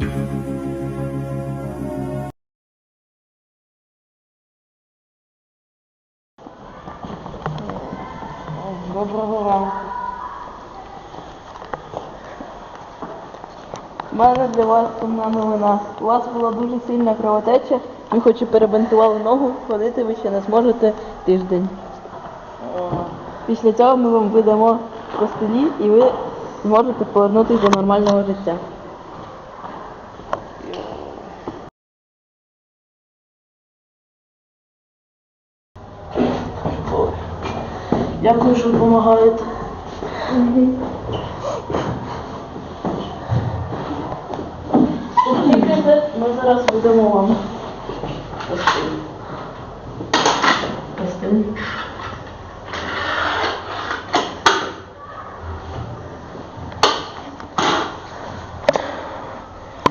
Доброго ранку. У мене для вас сумна новина. У вас була дуже сильна кровотеча, ми хоч і перебинтували ногу, ходити ви ще не зможете тиждень. Після цього ми вам видамо костелі і ви зможете повернутися до нормального життя. Дякую, що допомагаєте. Слухайте, ми зараз будемо вам. Костиль.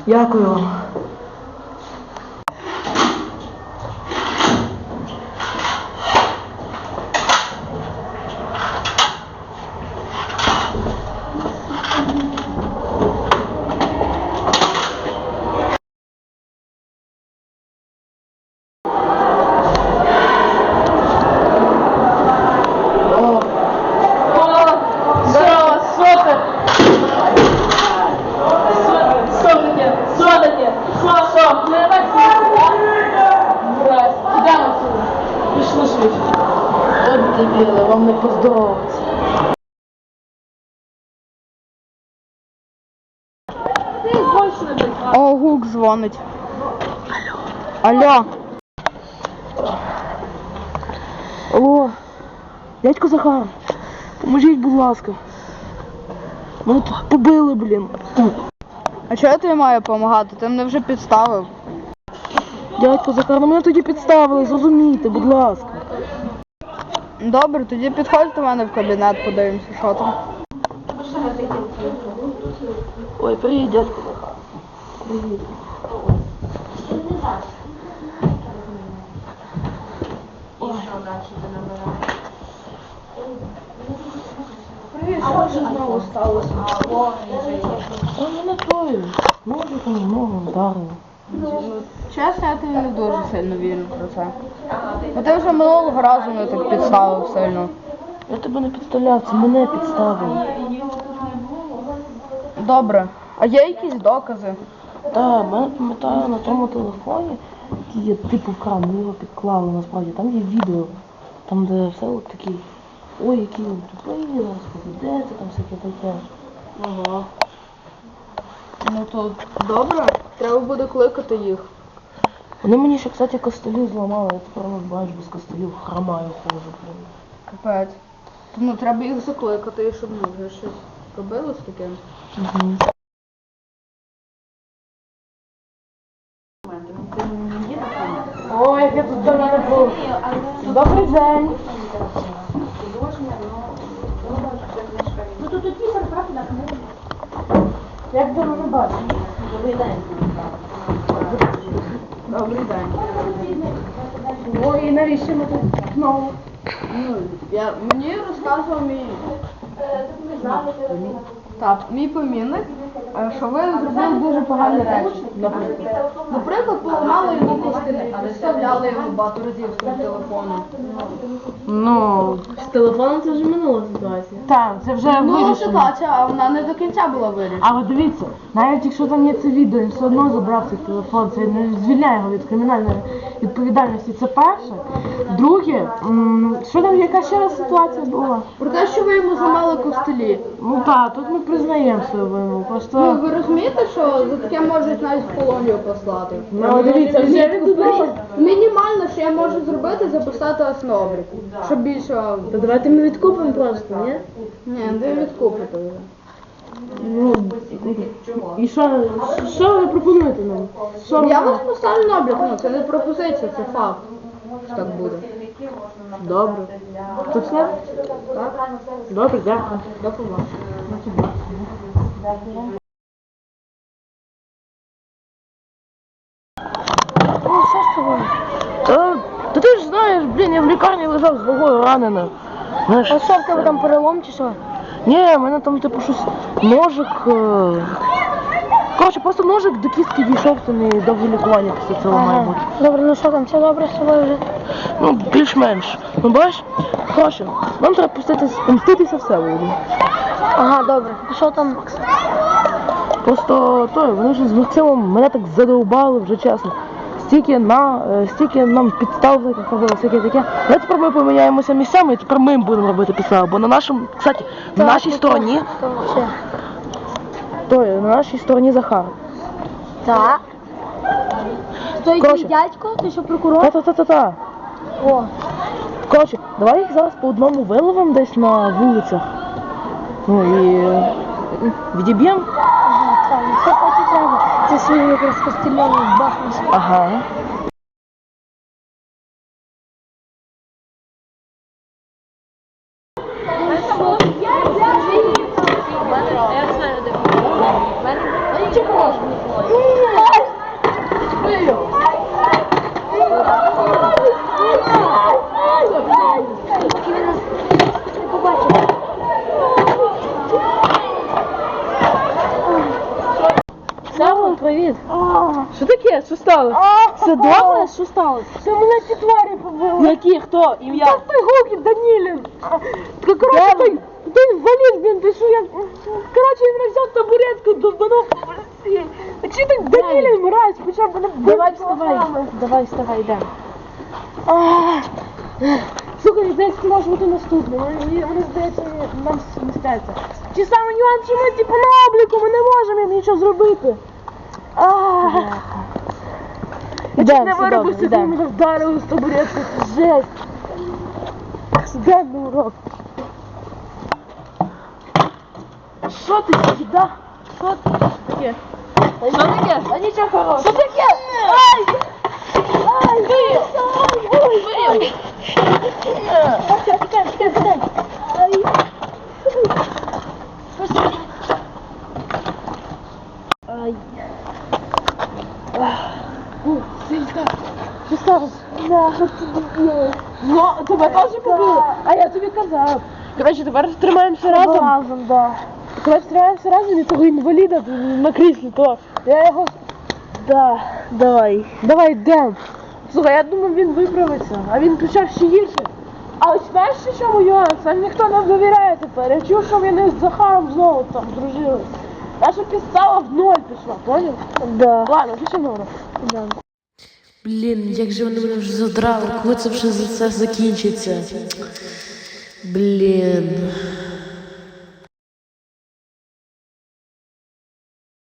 Дякую вам. О, здорово, супер! Що таке? Що таке? Що, що? Не так Здрасте. Ідемо сюди. Пішли швидше. От дебіли, вам не поздоровиться. О, гук дзвонить. Алло. Алло, дядько Захар, поможіть, будь ласка. Мене побили, блін. А чого я тобі маю допомагати? Ти мене вже підставив. Дядько Захар, ну мене тоді підставили, зрозумійте, будь ласка. Добре, тоді підходь до мене в кабінет, подивимося, що там. Ой, привіт, дядько. Привіт. Привіт, що вже знову сталося? Та мене тою. Ножиком ногу вдарили. Ну, чесно, я тобі не дуже сильно вірю про це. Бо ти вже минулого разу мене так підставив сильно. Я тебе не підставляв, це мене підставили. Добре. А є якісь докази? Так, мене пам'ятаю на тому телефоні, який є типу вкрав, ми його підклали насправді. Там є відео, там де все от такі, ой, який він тупий, зараз поведеться, там всяке таке. Ага. Ну то добре, треба буде кликати їх. Вони мені ще, кстати, костелі зламали, я тепер не бачу без костелів хромаю хожу, блін. Капець. Ну треба їх закликати, щоб ну, вже щось робили з таким. Угу. Ой, як я тут давно не був. Добрий день. Як давно не бачу? Добрий день. Добрий день. Ой, навіщо ми тут знову? Ну, я, мені розказував мій, так, мій помінник, е, що ви зробили дуже погані речі. Наприклад, наприклад поламали йому костини, вставляли його багато разів з телефоном. Ну, З телефоном це вже минула ситуація. так, це вже Ну, вирішено. ситуація, а вона не до кінця була вирішена. Але дивіться, навіть якщо там є це відео, він все одно забрав цей телефон, це не звільняє його від кримінальної відповідальності. Це перше. Друге, м, що там, яка ще раз ситуація була? Про те, що ви йому зламали костелі. Ну так, тут ми признаємо свою вину. Ну, Просто ви розумієте, що за таке можуть навіть в колонію послати? ну, дивіться, всі Мі- Мінімально, що я можу зробити, записати облік. Щоб більше вам. То давайте ми відкупимо просто, ні? Ні, де відкупити вже. ну, і що, що ви пропонуєте нам? Що Я ми- вас поставлю на облік, ну це не пропозиція, це факт. Що так буде. Добре. Це все? Так? Добре, дякую. До побачення. Що з тобою? Та, та ти ж знаєш, блін, я в лікарні лежав з ногою ранена. Знаєш, А що в тебе там перелом чи що? Ні, в мене там типу щось ножик. е, Коротше, просто ножик до кістки дійшов, це не довге лікування після цього має бути. Добре, ну що там, все добре з тобою вже? Ну, більш-менш. Ну бачиш? Коротше, нам треба пуститись, помститися все буде. Ага, добре. Що там? Просто той, вони вже з Максимом мене так задовбали вже чесно. Стільки на е, стільки нам підстав таких робили, всяке таке. Давайте тепер ми поміняємося місцями і тепер ми їм будемо робити підстави. Бо на нашому, кстати, на нашій стороні, Там ще. той, на нашій стороні Захар. Так. Той Коротше. дядько, ти що прокурор? Та-та-та-та-та. О, Коротше, давай їх зараз по одному виловимо десь на вулицях. Ну і відіб'ємо. ага, так, ну це так і треба. Це своїми розкостільоними бахнуть. Ага. Що таке? Що сталося? Все добре? Що сталося? Це мене ці тварі побили. Які? Хто? Ім'я? той Гуки Данілін. Та коротше, той, той інвалід, він, ти що я... Коротше, він мене взяв табуретку, довбанув по лиці. Так що так Данілін, мразь, почав мене бити Давай вставай. Давай вставай, йдемо. Слухай, здається, ти можеш бути наступним. Мені, здається, нам смістяться. Чи саме нюанс, що ми типу на обліку, ми не можемо нічого зробити. А, Я чуть не виробився, коли мене вдарили з табуретки. Це жесть. Денний урок. Що ти, їда? Що ти? Таке? Що таке? А нічого хорошого. Що таке? Ай! Ай! Ай! Ай! Ай! Тікай, тікай, тікай, тікай. Ай! Ай. О, Силька, що сталося? Да, що ти? Ну, тебе теж побили? А я тобі казав. Коротше, тепер тримаємося разом. Разом, да. Тепер тримаємося разом і того інваліда на кріслі, то. Я його... Да, давай. Давай йдемо. Слухай, я думав, він виправиться, а він почав ще гірше. А ось знаєш, що чому нюанс? А ніхто не довіряє тепер. Я чув, що вони з Захаром знову там здружились. Наша підстава в ноль пішла, поняв? Да. Ладно, на урок. да. Блін, як же вони мене вже задрали, коли це вже це закінчиться? Блін.